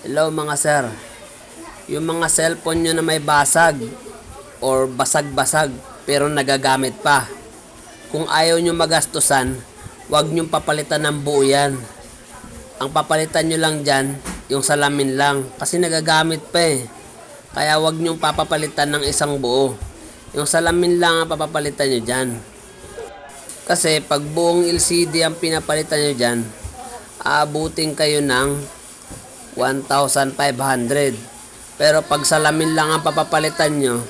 Hello mga sir. Yung mga cellphone nyo na may basag or basag-basag pero nagagamit pa. Kung ayaw nyo magastusan, huwag nyo papalitan ng buo yan. Ang papalitan nyo lang dyan, yung salamin lang. Kasi nagagamit pa eh. Kaya huwag nyo papapalitan ng isang buo. Yung salamin lang ang papapalitan nyo dyan. Kasi pag buong LCD ang pinapalitan nyo dyan, aabutin kayo ng 1,500. Pero pag salamin lang ang papapalitan nyo,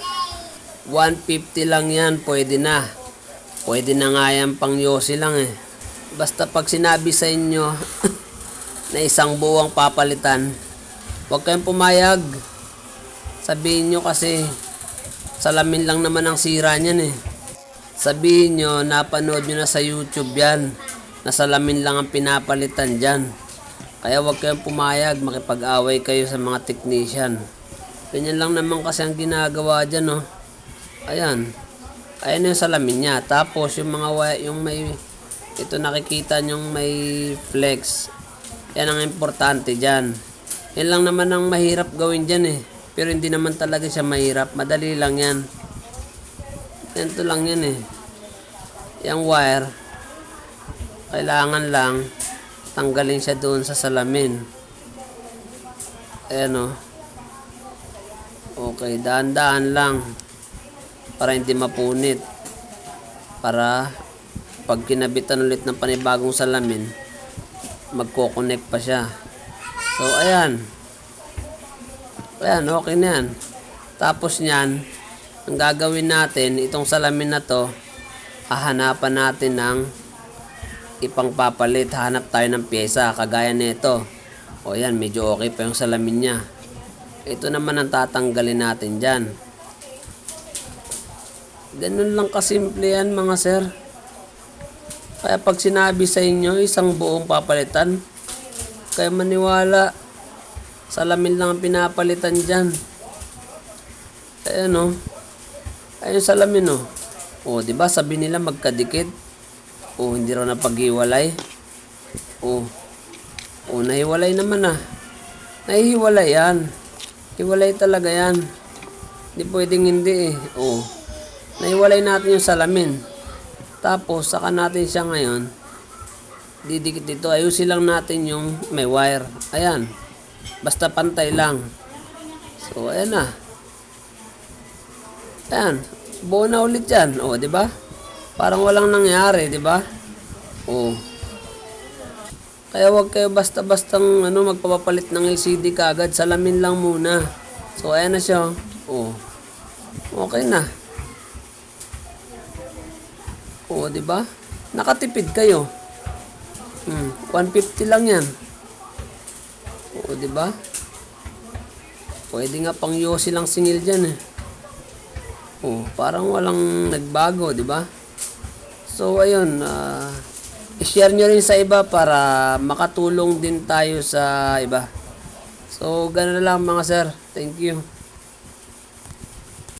150 lang yan, pwede na. Pwede na nga yan pang yosi lang eh. Basta pag sinabi sa inyo na isang buwang papalitan, huwag kayong pumayag. Sabihin nyo kasi, salamin lang naman ang sira niyan eh. Sabihin nyo, napanood nyo na sa YouTube yan, na salamin lang ang pinapalitan dyan. Kaya huwag kayong pumayag, makipag-away kayo sa mga technician. Ganyan lang naman kasi ang ginagawa dyan, no. Ayan. Ayan yung salamin niya. Tapos yung mga wire, yung may, ito nakikita nyong may flex. Yan ang importante dyan. Yan lang naman ang mahirap gawin dyan eh. Pero hindi naman talaga siya mahirap. Madali lang yan. Ganito lang yan eh. Yung wire, kailangan lang tanggalin siya doon sa salamin. Ayan o. Okay, daan-daan lang. Para hindi mapunit. Para pag kinabitan ulit ng panibagong salamin, magko-connect pa siya. So, ayan. Ayan, okay na yan. Tapos niyan, ang gagawin natin, itong salamin na to, hahanapan natin ng ipang papalit. Hanap tayo ng pyesa, kagaya nito. O yan, medyo okay pa yung salamin niya. Ito naman ang tatanggalin natin dyan. Ganun lang kasimple yan mga sir. Kaya pag sinabi sa inyo, isang buong papalitan, kaya maniwala, salamin lang ang pinapalitan dyan. Ayan o. Ayun salamin o. O, di ba sabi nila magkadikit? O, hindi raw napaghiwalay. O, o, nahiwalay naman ah. Nahihiwalay yan. Hiwalay talaga yan. Hindi pwedeng hindi eh. O, nahiwalay natin yung salamin. Tapos, saka natin siya ngayon, didikit dito. Ayusin lang natin yung may wire. Ayan. Basta pantay lang. So, ayan na. Ayan. Buo na ulit yan. O, di ba? Parang walang nangyari, di ba? O. Kaya wag kayo basta-bastang ano, magpapapalit ng LCD kagad. Salamin lang muna. So, ayan na siya. O. Okay na. O, di ba? Nakatipid kayo. Hmm, 150 lang yan. O, di ba? Pwede nga pang yosi lang singil dyan eh. Oh, parang walang nagbago, di ba? So, ayun, ah, i-share nyo rin sa iba para makatulong din tayo sa iba. So, ganun na lang mga sir. Thank you.